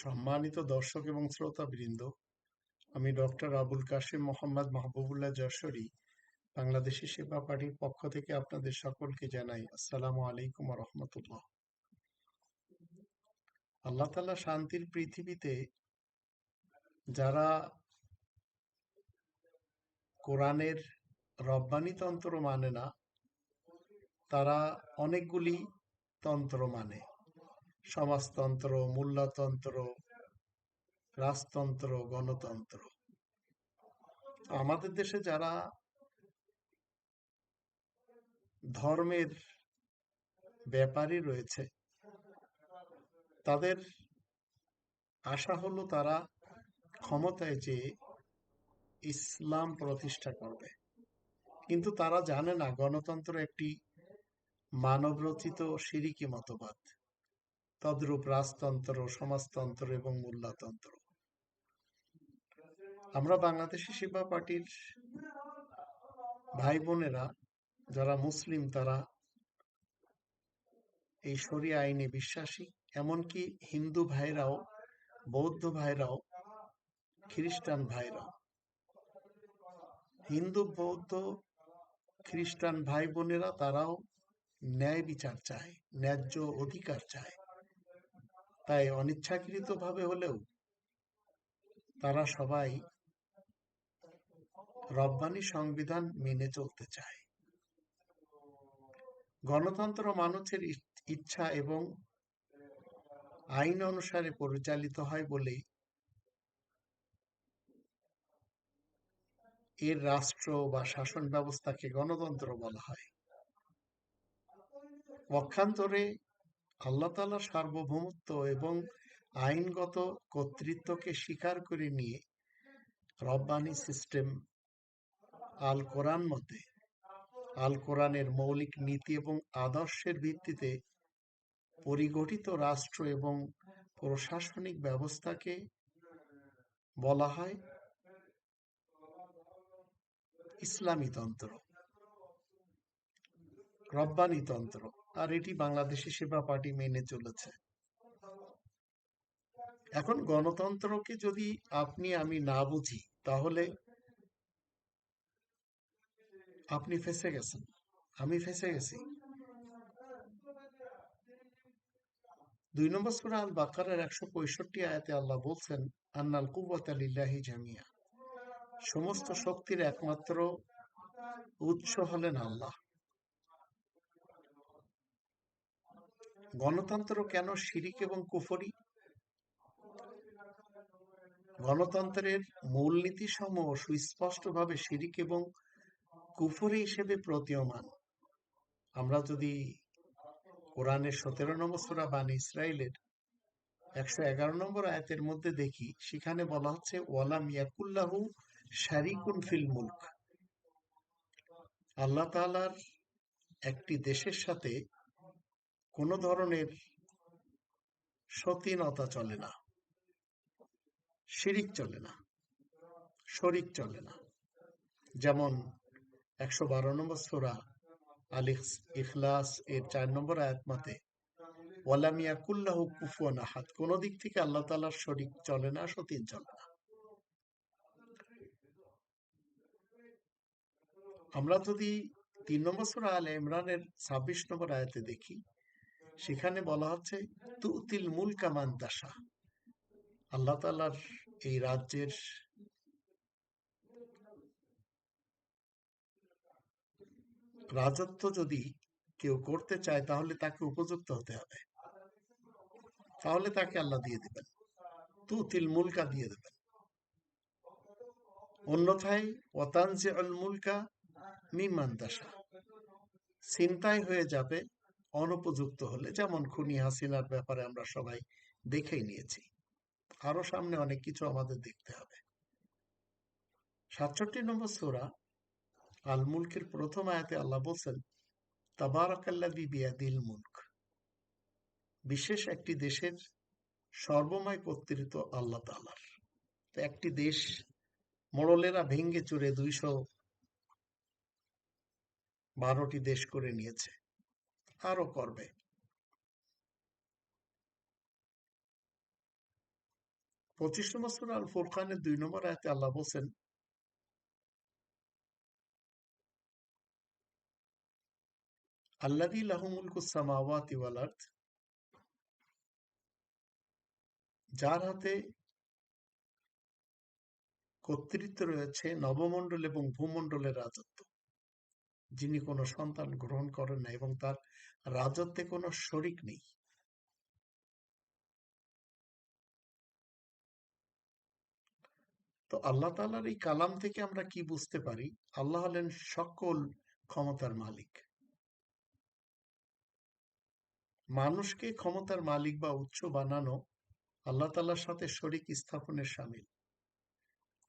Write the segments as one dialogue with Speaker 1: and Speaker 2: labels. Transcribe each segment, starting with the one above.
Speaker 1: সম্মানিত দর্শক এবং শ্রোতাবৃন্দ, আমি ডক্টর আবুল কাশিম মোহাম্মদ মাহবুবুল্লাহ যশোরী, বাংলাদেশি সেবা পার্টির পক্ষ থেকে আপনাদের সকলকে জানাই আসসালামু আলাইকুম রহমতুল্লাহ। আল্লাহ তালা শান্তির পৃথিবীতে যারা কোরআনের রব্বানি তন্ত্র মানে না, তারা অনেকগুলি তন্ত্র মানে। সমাজতন্ত্র, মূল্যতন্ত্র, রাজতন্ত্র, গণতন্ত্র। আমাদের দেশে যারা ধর্মের ব্যাপারী রয়েছে, তাদের আশা হলো তারা ক্ষমতায় যে ইসলাম প্রতিষ্ঠা করবে। কিন্তু তারা জানে না, গণতন্ত্র একটি মানবরচিত সিরিকি মতবাদ। তদ্রূপ রাজতন্ত্র, সমাজতন্ত্র এবং মূল্যতন্ত্র। আমরা বাংলাদেশি সেবা পার্টির ভাই বোনেরা যারা মুসলিম, তারা এই সরিয়া আইনে বিশ্বাসী। এমনকি হিন্দু ভাইরাও, বৌদ্ধ ভাইরাও, খ্রিস্টান ভাইরাও। হিন্দু, বৌদ্ধ, খ্রিস্টান ভাই বোনেরা তারাও ন্যায় বিচার চায়, ন্যায্য অধিকার চায়। তাই অনিচ্ছাকৃতভাবে হলেও তারা সবাই রব্বানি সংবিধান মেনে চলতে চায়। গণতন্ত্র মানুষের ইচ্ছা এবং আইন অনুসারে পরিচালিত হয় বলেই এর রাষ্ট্র বা শাসন ব্যবস্থাকে গণতন্ত্র বলা হয়। পক্ষান্তরে আল্লাহ তালার সার্বভৌমত্ব এবং আইনগত কর্তৃত্বকে স্বীকার করে নিয়ে রব্বানি সিস্টেম আল কোরআন মতে, আল কোরআনের মৌলিক নীতি এবং আদর্শের ভিত্তিতে পরিগঠিত রাষ্ট্র এবং প্রশাসনিক ব্যবস্থাকে বলা হয় ইসলামী তন্ত্র, রব্বানি তন্ত্র। আর এটি বাংলাদেশি সেবা পার্টি মেনে চলেছে। এখন গণতন্ত্রকে যদি আপনি, আমি না বুঝি, তাহলে আপনি ফেসে গেছেন। আমি ফেসে গেছি। দুই নম্বর সুরা আল বাকারের একশো পঁয়ষট্টি আয়াতে আল্লাহ বলছেন, আন্নাল কুবত আলিল্লাহি জামিয়া সমস্ত শক্তির একমাত্র উৎস হলেন আল্লাহ। গণতন্ত্র কেন শিরিক এবং কুফরি? গণতন্ত্রের মূলনীতি সমূহ সুস্পষ্টভাবে শিরিক এবং কুফরি হিসেবে প্রতীয়মান। আমরা যদি কোরআনের সতেরো নম্বর সুরা বান ইসরায়েলের একশো এগারো নম্বর আয়াতের মধ্যে দেখি, সেখানে বলা হচ্ছে, ওয়ালাম ইয়াকুল্লাহু শারিকুন ফিল মুলক। আল্লাহ তালার একটি দেশের সাথে কোনো ধরনের সতীনতা চলে না। শিরিক চলে না, শরিক চলে না। যেমন একশো বারো নম্বর সোরা আল ইখলাস এর চার নম্বর আয়াত মতে ওয়ালামিয়া কুল্লাহ কুফুয়ান আহাদ কোন দিক থেকে আল্লাহ তালার শরিক চলে না, সতীন চলে না। আমরা যদি তিন নম্বর সোরা আল ইমরানের ছাব্বিশ নম্বর আয়াতে দেখি সেখানে বলা হচ্ছে, তুতিল মূল কামান দাসা আল্লাহ তালার এই রাজ্যের রাজত্ব যদি কেউ করতে চায়, তাহলে তাকে উপযুক্ত হতে হবে। তাহলে তাকে আল্লাহ দিয়ে দেবেন। তু তুতিল মুলকা দিয়ে দেবেন। অন্যথায় ওতানজে আল মুলকা মিমান দাসা চিন্তায় হয়ে যাবে অনুপযুক্ত হলে যেমন খুনি হাসিনার ব্যাপারে আমরা সবাই দেখেই নিয়েছি। আরও সামনে অনেক কিছু আমাদের দেখতে হবে। সাতষট্টি নম্বর সোরা আল মুলকের প্রথম আয়াতে আল্লাহ বলছেন তাবারাকাল্লাদি মুলক। বিশেষ একটি দেশের সর্বময় কর্তৃত্ব আল্লাহ তালার একটি দেশ মোড়লেরা ভেঙ্গে চুরে দুইশো বারোটি দেশ করে নিয়েছে। আরও করবে। পঁচিশ নম্বর সুরা আল ফুরকানের দুই নম্বর আয়াতে আল্লাহ বলছেন আল্লাদি লাহুমুলকুস সামাওয়াতি ওয়াল আরদ যার হাতে কর্তৃত্ব রয়েছে নবমণ্ডল এবং ভূমণ্ডলের রাজত্ব। যিনি কোনো সন্তান গ্রহণ করেন না এবং তার রাজত্বে কোনো শরিক নেই। তো আল্লাহ তালার এই কালাম থেকে আমরা কি বুঝতে পারি? আল্লাহ হলেন সকল ক্ষমতার মালিক। মানুষকে ক্ষমতার মালিক বা উচ্চ বানানো আল্লাহ তালার সাথে শরিক স্থাপনের সামিল।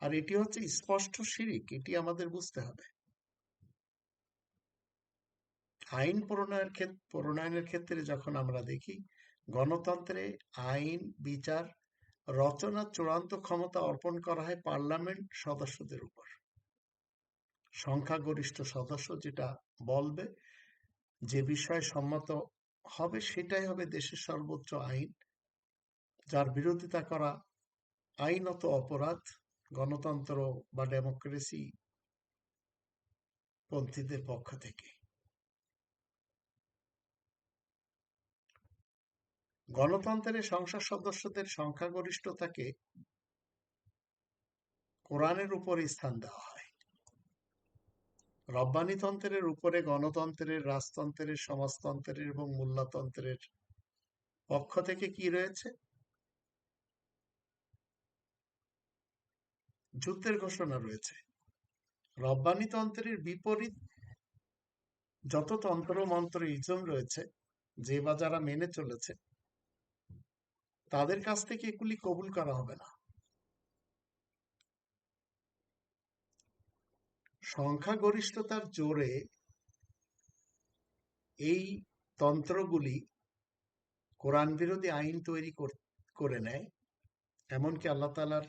Speaker 1: আর এটি হচ্ছে স্পষ্ট শিরিক, এটি আমাদের বুঝতে হবে। আইন প্রণয়নের ক্ষেত্রে প্রণয়নের ক্ষেত্রে যখন আমরা দেখি, গণতন্ত্রে আইন, বিচার রচনার চূড়ান্ত ক্ষমতা অর্পণ করা হয় পার্লামেন্ট সদস্যদের উপর। সংখ্যাগরিষ্ঠ সদস্য যেটা বলবে, যে বিষয়ে সম্মত হবে, সেটাই হবে দেশের সর্বোচ্চ আইন। যার বিরোধিতা করা আইনত অপরাধ, গণতন্ত্র বা ডেমোক্রেসি পন্থীদের পক্ষ থেকে। গণতন্ত্রের সংসদ সদস্যদের সংখ্যাগরিষ্ঠতাকে কোরআনের উপরে স্থান দেওয়া হয়। রব্বানিতন্ত্রের উপরে গণতন্ত্রের, রাজতন্ত্রের, সমাজতন্ত্রের এবং মূল্যতন্ত্রের পক্ষ থেকে কি রয়েছে? যুদ্ধের ঘোষণা রয়েছে। রব্বানিতন্ত্রের বিপরীত যত তন্ত্র মন্ত্র ইজম রয়েছে, যে বা যারা মেনে চলেছে তাদের কাছ থেকে এগুলি কবুল করা হবে না। সংখ্যাগরিষ্ঠতার জোরে এই তন্ত্রগুলি কোরআন বিরোধী আইন তৈরি করে নেয়, এমনকি আল্লাহ তালার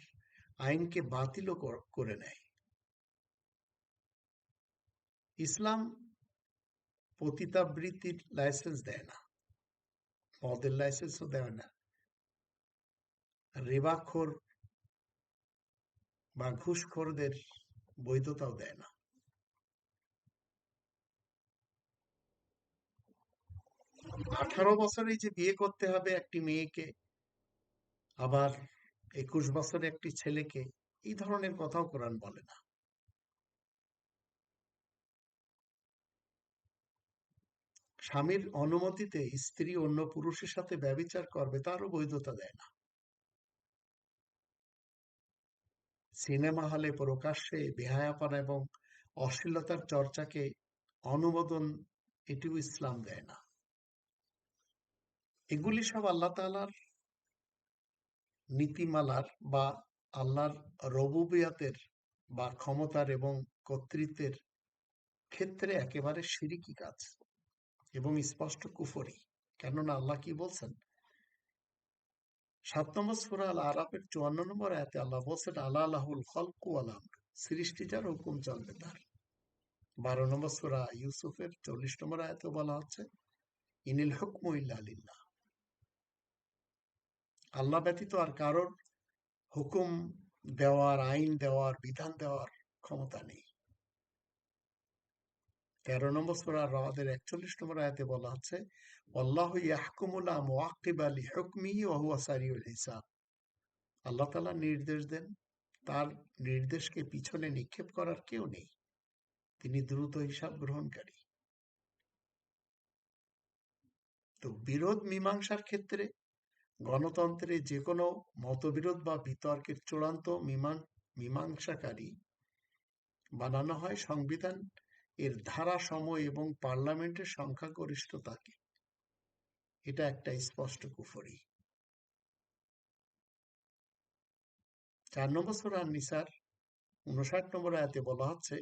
Speaker 1: আইনকে বাতিলও করে নেয়। ইসলাম পতিতাবৃত্তির লাইসেন্স দেয় না, মদের লাইসেন্সও দেয় না। রেবাখোর বা ঘুষখোরদের বৈধতাও দেয় না। আঠারো বছরে যে বিয়ে করতে হবে একটি মেয়েকে, আবার একুশ বছরে একটি ছেলেকে, এই ধরনের কথাও কোরআন বলে না। স্বামীর অনুমতিতে স্ত্রী অন্য পুরুষের সাথে ব্যবচার করবে, তারও বৈধতা দেয় না। সিনেমা হলে প্রকাশ্যে বেহায়াপনা এবং অশ্লীলতার চর্চাকে অনুমোদন এটিও ইসলাম দেয় না। এগুলি সব আল্লাহ তালার নীতিমালার বা আল্লাহর রবুবিয়াতের বা ক্ষমতার এবং কর্তৃত্বের ক্ষেত্রে একেবারে সিরিকি কাজ এবং স্পষ্ট কুফরি। কেননা আল্লাহ কি বলছেন? সাত নম্বর সুরা আল আরাফের চুয়ান্ন নম্বর আয়াতে আল্লাহ বলছেন আল্লাহ আল্লাহুল খলকু আলাম সৃষ্টি যার হুকুম চলবে তার। বারো নম্বর সুরা ইউসুফের চল্লিশ নম্বর আয়াতে বলা হচ্ছে, ইনিল হুকমু ইল্লা আল্লাহ ব্যতীত আর কারোর হুকুম দেওয়ার, আইন দেওয়ার, বিধান দেওয়ার ক্ষমতা নেই। তেরো নম্বর সুরা রাদের একচল্লিশ নম্বর আয়াতে বলা হচ্ছে, আল্লাহ ওহুয়া সারিউল হিসাব। আল্লাহ নির্দেশ দেন, তার নির্দেশকে পিছনে নিক্ষেপ করার কেউ নেই। তিনি দ্রুত হিসাব গ্রহণকারী। তো বিরোধ মীমাংসার ক্ষেত্রে গণতন্ত্রে যে কোনো মতবিরোধ বা বিতর্কের চূড়ান্ত মীমাংসাকারী বানানো হয় সংবিধান এর ধারা, সময় এবং পার্লামেন্টের সংখ্যাগরিষ্ঠতাকে। এটা একটা স্পষ্ট কুফরি। চার নম্বর সুরান নিসার উনষাট নম্বর আয়াতে বলা হচ্ছে,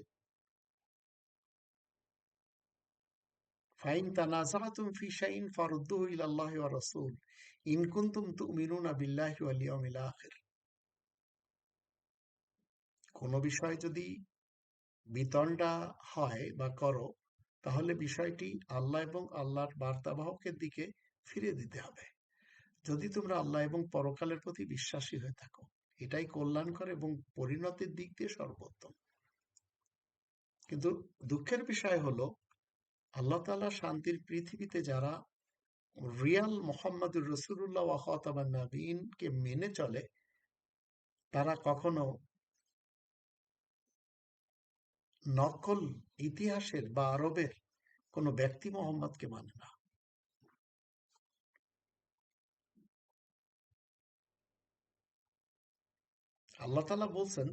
Speaker 1: ফাইন তানাজাতুম ফি শাইইন ফারুদ্দুহু ইলাল্লাহি ওয়া রাসূল, ইন কুনতুম তুমিনুনা বিল্লাহি ওয়াল ইয়াউমিল আখির। কোনো বিষয় যদি বিতণ্ডা হয় বা করো তাহলে বিষয়টি আল্লাহ এবং আল্লাহর বার্তাবাহকের দিকে ফিরে দিতে হবে। যদি তোমরা আল্লাহ এবং পরকালের প্রতি বিশ্বাসী হয়ে থাকো এটাই কল্যাণকর এবং পরিণতির দিক দিয়ে সর্বোত্তম। কিন্তু দুঃখের বিষয় হলো আল্লাহ তালা শান্তির পৃথিবীতে যারা রিয়াল মোহাম্মদুর রসুল্লাহ নবীনকে মেনে চলে তারা কখনো নকল ইতিহাসের বা আরবের কোন ব্যক্তি মোহাম্মদকে মানে না। আল্লাহ তালা বলছেন,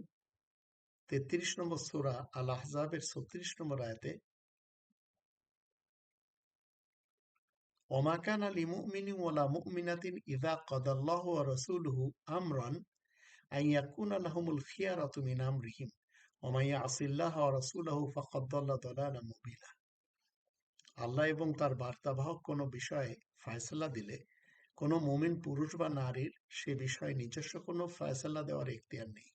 Speaker 1: তেত্রিশ নম্বর সুরা আল আহজাবের ছত্রিশ নম্বর আয়তে ওমাকান আলী মুমিনি ওয়ালা মুমিনাতিন ইদা কদাল্লাহ রাসূলুহু আমরান আন ইয়াকুনা লাহুমুল খিয়ারাতু মিন আমরিহিম। দাল্লা দালালাম মুবিনা আল্লাহ এবং তার বার্তাবাহক কোনো বিষয়ে ফয়সালা দিলে কোনো মুমিন পুরুষ বা নারীর সে বিষয়ে নিজস্ব কোনো ফয়সালা দেওয়ার নেই।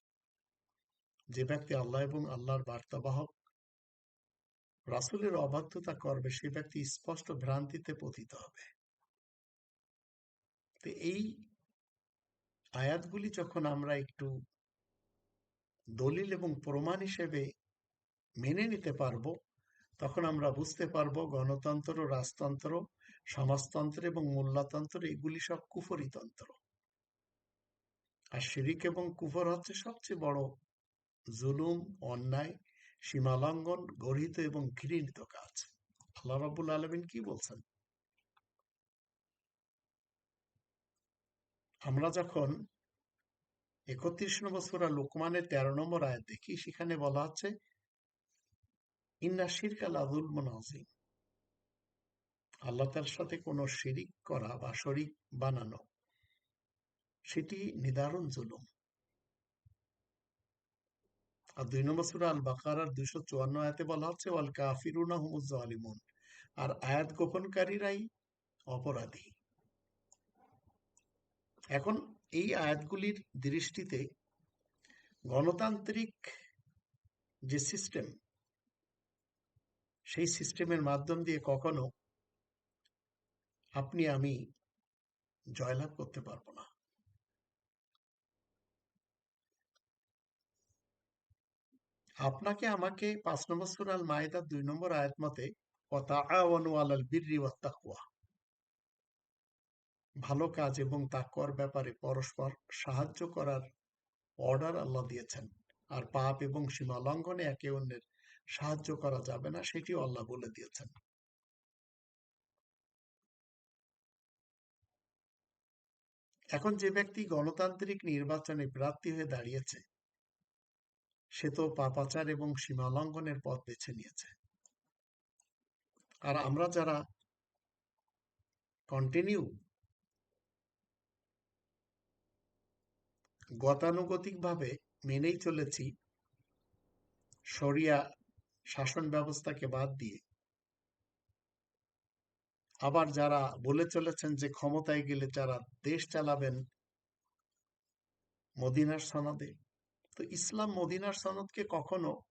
Speaker 1: যে ব্যক্তি আল্লাহ এবং আল্লাহর বার্তাবাহক রাসুলের অবাধ্যতা করবে, সে ব্যক্তি স্পষ্ট ভ্রান্তিতে পতিত হবে। এই আয়াতগুলি যখন আমরা একটু দলিল এবং প্রমাণ হিসেবে মেনে নিতে পারব, তখন আমরা বুঝতে পারব গণতন্ত্র, রাজতন্ত্র, সমাজতন্ত্র এবং মোল্লাতন্ত্র এগুলি সব কুফরি তন্ত্র আর শিরিক এবং কুফর হচ্ছে সবচেয়ে বড় জুলুম, অন্যায়, সীমালঙ্ঘন গরিত এবং ঘৃণিত কাজ। আল্লাহ রাবুল আলমিন কি বলছেন? আমরা যখন একত্রিশ নম্বর সুরা লোকমানের তেরো নম্বর আয়াত দেখি, সেখানে বলা মনাজিম আল্লাহ তার সাথে কোনো শিরিক করা বা শরিক বানানো, সেটি নিদারুণ জুলুম। আর দুই নম্বর সুরা আল বাকার দুইশো চুয়ান্ন আয়াতে বলা হচ্ছে, ওয়াল কাফিরুনা আলিমুন আর আয়াত গোপনকারীরাই অপরাধী। এখন এই আয়াতগুলির দৃষ্টিতে গণতান্ত্রিক যে সিস্টেম সেই সিস্টেমের মাধ্যম দিয়ে কখনো আপনি আমি জয়লাভ করতে পারব না। আপনাকে আমাকে পাঁচ নম্বর সুরাল মায়েদার দুই নম্বর আয়াত মতে ভালো কাজ এবং তাকুয়ার ব্যাপারে পরস্পর সাহায্য করার অর্ডার আল্লাহ দিয়েছেন। আর পাপ এবং সীমা লঙ্ঘনে একে অন্যের সাহায্য করা যাবে না, সেটিও আল্লাহ বলে দিয়েছেন। এখন যে ব্যক্তি গণতান্ত্রিক নির্বাচনে প্রার্থী হয়ে দাঁড়িয়েছে, সে তো পাপাচার এবং সীমা লঙ্ঘনের পথ বেছে নিয়েছে। আর আমরা যারা কন্টিনিউ গতানুগতিকভাবে মেনেই চলেছি সরিয়া শাসন ব্যবস্থাকে বাদ দিয়ে। আবার যারা বলে চলেছেন যে ক্ষমতায় গেলে যারা দেশ চালাবেন মদিনার সনদে, তো ইসলাম মদিনার সনদকে কখনো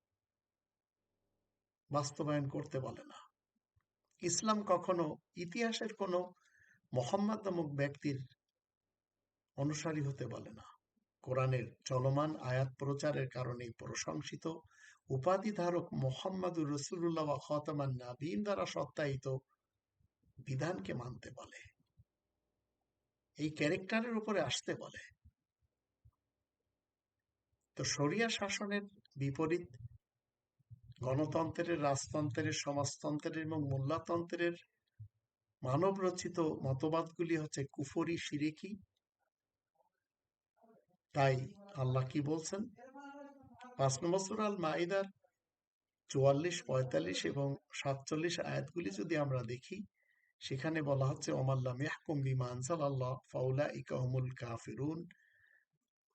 Speaker 1: বাস্তবায়ন করতে বলে না। ইসলাম কখনো ইতিহাসের কোনো মোহাম্মদ নামক ব্যক্তির অনুসারী হতে বলে না। কোরআনের চলমান আয়াত প্রচারের কারণে প্রশংসিত উপাধি ধারক মোহাম্মদুর রসুল্লাহ খতমান নাবিন দ্বারা সত্যায়িত বিধানকে মানতে বলে। এই ক্যারেক্টারের উপরে আসতে বলে। তো সরিয়া শাসনের বিপরীত গণতন্ত্রের, রাজতন্ত্রের, সমাজতন্ত্রের এবং মোল্লাতন্ত্রের মানব রচিত মতবাদগুলি হচ্ছে কুফরি, সিরিকি তাই আল্লাহ কি বলছেন? পাঁচ নম্বর আল মাইদার চুয়াল্লিশ, পঁয়তাল্লিশ এবং সাতচল্লিশ আয়াতগুলি যদি আমরা দেখি, সেখানে বলা হচ্ছে ওমাল্লাম ইয়াহকুম বিমা আনসাল আল্লাহ ফাউলা ইকাহমুল কাফিরুন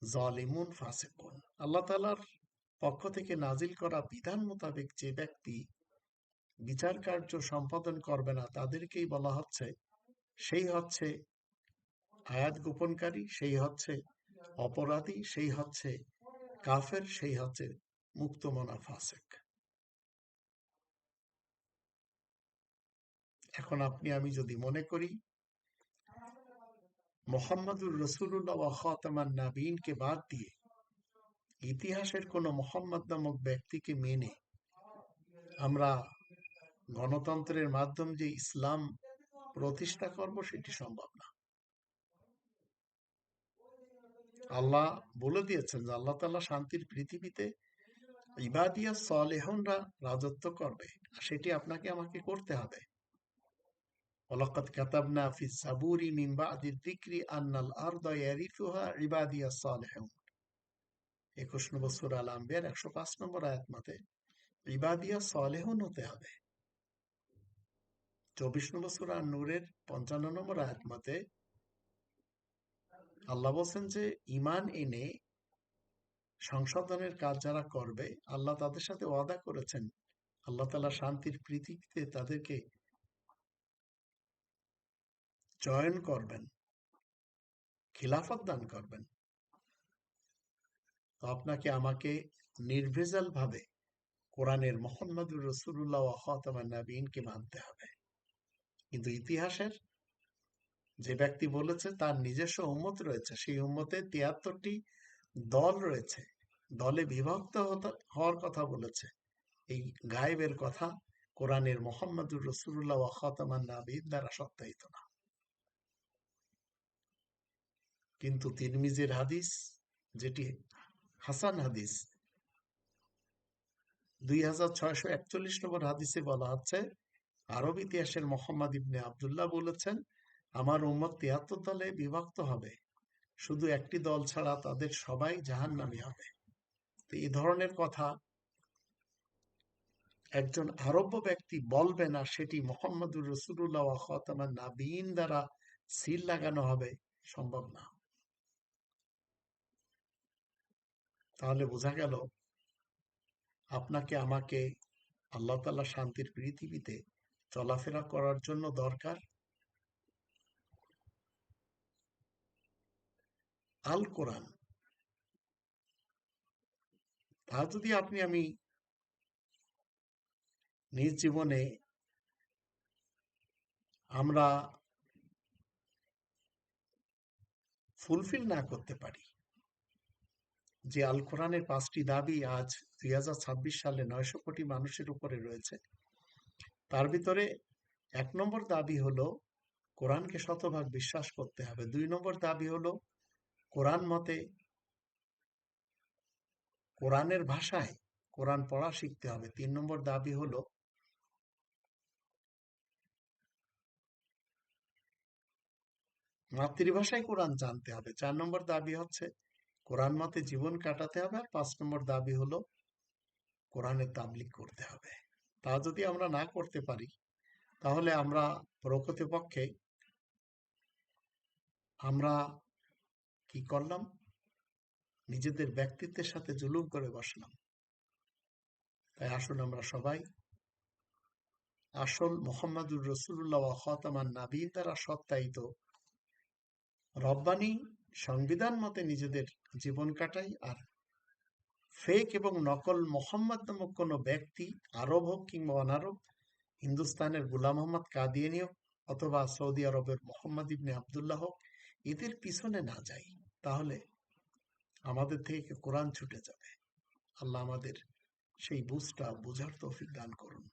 Speaker 1: জালিমুন ফাসিকুন। আল্লাহ তালার পক্ষ থেকে নাজিল করা বিধান মোতাবেক যে ব্যক্তি বিচার কার্য সম্পাদন করবে না, তাদেরকেই বলা হচ্ছে, সেই হচ্ছে আয়াত গোপনকারী, সেই হচ্ছে অপরাধী সেই হচ্ছে কাফের, সেই হচ্ছে মুক্তমনা ফাসেক। এখন আপনি, আমি যদি মনে করি, মোহাম্মদুর রসুল্লাহ খাতামান নাবিনকে বাদ দিয়ে ইতিহাসের কোন মোহাম্মদ নামক ব্যক্তিকে মেনে আমরা গণতন্ত্রের মাধ্যম যে ইসলাম প্রতিষ্ঠা করব, সেটি সম্ভব না। আল্লাহ বলে দিয়েছেন যে আল্লাহ তাল্লাহ শান্তির পৃথিবীতে ইবাদিয়া সলেহনরা রাজত্ব করবে। আর সেটি আপনাকে আমাকে করতে হবে। ওলাকাত কাতাবনা ফি সাবুরি মিন বাদি যিকরি আন্নাল আরদা ইয়ারিফুহা ইবাদিয়া সলেহন। 21 নম্বর সূরা আল আম্বিয়ার 105 নম্বর আয়াত মতে ইবাদিয়া সলেহন হতে হবে। চব্বিশ নম্বর সূরা নূরের পঞ্চান্ন নম্বর আয়াত মতে আল্লাহ বলছেন যে ইমান এনে সংশোধনের কাজ যারা করবে, আল্লাহ তাদের সাথে ওয়াদা করেছেন। আল্লাহ তালা শান্তির পৃথিবীতে তাদেরকে চয়ন করবেন, খিলাফত দান করবেন। তো আপনাকে আমাকে নির্ভেজাল ভাবে কোরআনের মোহাম্মদুর রসুল্লাহ নবীনকে মানতে হবে। কিন্তু ইতিহাসের যে ব্যক্তি বলেছে তার নিজস্ব উম্মত রয়েছে, সেই উম্মতে তিয়াত্তরটি দল রয়েছে। দলে বিভক্ত হওয়ার কথা বলেছে। এই গায়েবের কথা কোরআনের মোহাম্মদুর রসুল্লাহ খাতামান নাবিদ দ্বারা সত্যায়িত না। কিন্তু তিরমিজের হাদিস, যেটি হাসান হাদিস, দুই হাজার ছয়শো একচল্লিশ নম্বর হাদিসে বলা হচ্ছে, আরব ইতিহাসের মোহাম্মদ ইবনে আবদুল্লাহ বলেছেন আমার উম্মত তিয়াত্তর দলে বিভক্ত হবে। শুধু একটি দল ছাড়া তাদের সবাই জাহান নামি হবে। তো এই ধরনের কথা একজন আরব্য ব্যক্তি বলবে না, সেটি মোহাম্মদুর রসুল্লাহ খতামান নাবিন দ্বারা সিল লাগানো হবে, সম্ভব না। তাহলে বোঝা গেল, আপনাকে, আমাকে আল্লাহ তাল্লাহ শান্তির পৃথিবীতে চলাফেরা করার জন্য দরকার। আল কোরআন তা যদি আপনি আমি নিজ জীবনে আমরা ফুলফিল না করতে পারি, যে আল কোরআনের পাঁচটি দাবি আজ দুই হাজার ছাব্বিশ সালে নয়শো কোটি মানুষের উপরে রয়েছে, তার ভিতরে এক নম্বর দাবি হলো কোরআনকে শতভাগ বিশ্বাস করতে হবে। দুই নম্বর দাবি হলো কোরআন মতে কোরআনের ভাষায় কোরআন পড়া শিখতে হবে। তিন নম্বর দাবি হলো মাতৃভাষায় কোরআন জানতে হবে। চার নম্বর দাবি হচ্ছে কোরআন মতে জীবন কাটাতে হবে আর পাঁচ নম্বর দাবি হলো কোরআনের তাবলিক করতে হবে। তা যদি আমরা না করতে পারি, তাহলে আমরা প্রকৃতপক্ষে আমরা কি করলাম? নিজেদের ব্যক্তিত্বের সাথে জুলুম করে বসলাম। তাই আসুন আমরা সবাই আসল মোহাম্মদুর রসুল্লাহ খতামান নাবিন দ্বারা সত্যায়িত রব্বানি সংবিধান মতে নিজেদের জীবন কাটাই আর ফেক এবং নকল মোহাম্মদ নামক কোনো ব্যক্তি আরব হোক কিংবা অনারব, হিন্দুস্তানের গুলাম মোহাম্মদ কাদিয়ানি হোক অথবা সৌদি আরবের মোহাম্মদ ইবনে আবদুল্লাহ হোক, এদের পিছনে না যাই। তাহলে আমাদের থেকে কোরআন ছুটে যাবে। আল্লাহ আমাদের সেই বুঝটা বোঝার তৌফিক দান করুন।